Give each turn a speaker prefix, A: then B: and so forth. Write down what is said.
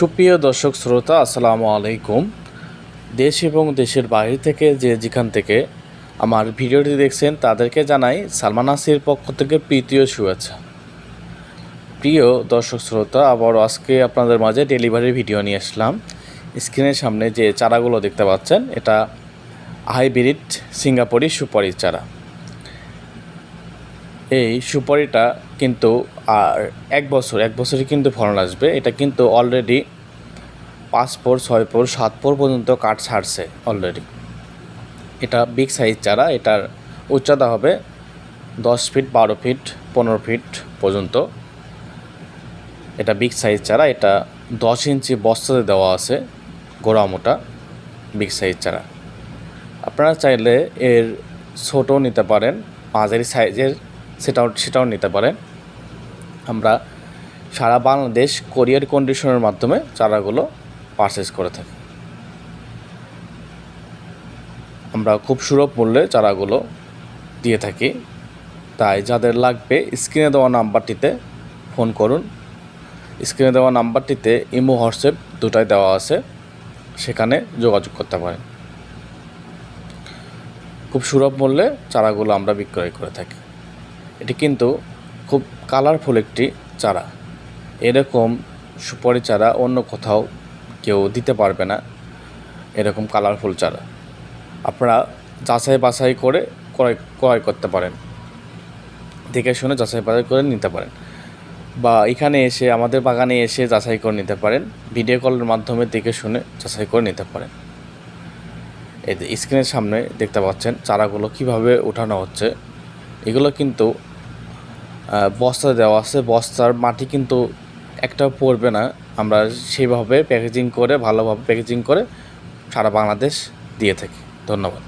A: সুপ্রিয় দর্শক শ্রোতা, আসসালামু আলাইকুম। দেশ এবং দেশের বাইরে থেকে যে যেখান থেকে আমার ভিডিওটি দেখছেন, তাদেরকে জানাই সালমান আসির পক্ষ থেকে প্রীতীয় শুভেচ্ছা। প্রিয় দর্শক শ্রোতা আবার আজকে আপনাদের মাঝে ডেলিভারি ভিডিও নিয়ে আসলাম। স্ক্রিনের সামনে যে চারাগুলো দেখতে পাচ্ছেন, এটা হাইব্রিড সিঙ্গাপুরি সুপারি চারা। এই সুপারিটা কিন্তু আর এক বছর, এক বছরে কিন্তু ফলন আসবে। এটা কিন্তু অলরেডি পাঁচ পোর, ছয় পোর, সাত পোর পর্যন্ত কাঠ ছাড়ছে অলরেডি এটা বিগ সাইজ চারা, এটার উচ্চতা হবে দশ ফিট বারো ফিট পনেরো ফিট পর্যন্ত। এটা বিগ সাইজ চারা, এটা দশ ইঞ্চি বস্তাতে দেওয়া আছে, গোড়া মোটা বিগ সাইজ চারা। আপনারা চাইলে এর ছোটও নিতে পারেন, মাঝারি সাইজের সেটাও সেটাও নিতে পারেন আমরা সারা বাংলাদেশ কোরিয়ার কন্ডিশনের মাধ্যমে চারাগুলো পারচেস করে থাকি। আমরা খুব সুলভ মূল্যে চারাগুলো দিয়ে থাকি। তাই যাদের লাগবে স্ক্রিনে দেওয়া নাম্বারটিতে ফোন করুন। স্ক্রিনে দেওয়া নাম্বারটিতে ইমো, হোয়াটসঅ্যাপ দুটাই দেওয়া আছে। সেখানে যোগাযোগ করতে পারেন। খুব সুলভ মূল্যে চারাগুলো আমরা বিক্রয় করে থাকি। এটি কিন্তু খুব কালারফুল একটি চারা। এরকম সুপারি চারা অন্য কোথাও কেউ দিতে পারবে না এরকম কালারফুল চারা। আপনারা যাচাই বাছাই করে ক্রয় ক্রয় করতে পারেন। দেখে শুনে যাচাই বাছাই করে নিতে পারেন। বা এখানে এসে, আমাদের বাগানে এসে যাচাই করে নিতে পারেন। ভিডিও কলের মাধ্যমে দেখে শুনে যাচাই করে নিতে পারেন। এই স্ক্রিনের সামনে দেখতে পাচ্ছেন চারাগুলো কীভাবে উঠানো হচ্ছে। এগুলো কিন্তু বস্তা দেওয়া আছে। বস্তার মাটি কিন্তু একটাও পড়বে না। আমরা সেইভাবে প্যাকেজিং করে, ভালোভাবে প্যাকেজিং করে সারা বাংলাদেশ দিয়ে থাকি। ধন্যবাদ।